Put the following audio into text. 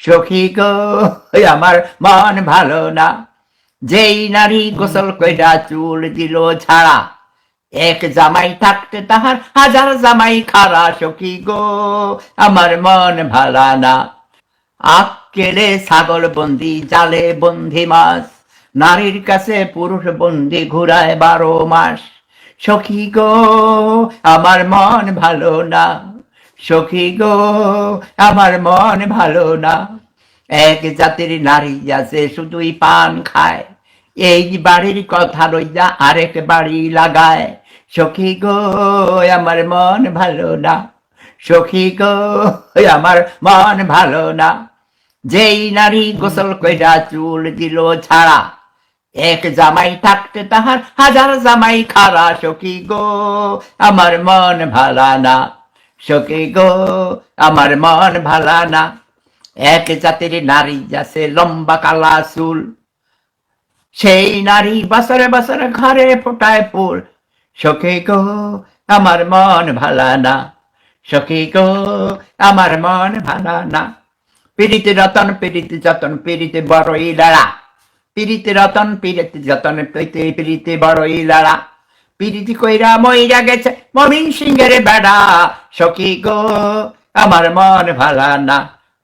সখী গো আমার মন ভালো না। যেই নারী গোসল কইরা চুল দিল ছাড়া এক জামাই থাকতে তাহার হাজার জামাই খারা সখী গো আমার মন ভালা না। আক্কেলে ছাগল বন্দি, জালে বন্দি মাছ, নারীর কাছে পুরুষ বন্দি ঘুরায় বারো মাস। সখী গো আমার মন ভালো না। সখী গো, আমার মন ভালো না। এক জাতির নারী আছে, শুধুই পান খায়। এই বাড়ির কথা লইয়া আরেক বাড়ি লাগায়। সখী গো, আমার মন ভালো না। সখী গো, আমার মন ভালো না। যেই নারী গোসল কইরা চুল দিল ছাড়া, এক জামাই থাকতে তাহার হাজার জামাই খারা। সখী গো, আমার মন ভালা না। সখী গো, আমার মন ভালা না। এক জাতির নারী যাছে লম্বা কালা চুল। সেই নারী বছরে বছরে ঘরে ফোটায় ফুল। সখী গো, আমার মন ভালা না। সখী গো, আমার মন ভালা না। পিড়িতে রতন, পিড়িতে যতন, পিড়িতে বড়ই লড়া। পিড়িতে রতন, পিড়িতে যতন, পিড়িতে পিড়িতে বড়ই পিড়িতি কইরা মইরা গেছে মমিন সিংহের বেড়া সখী গো আমার মন ভালা না।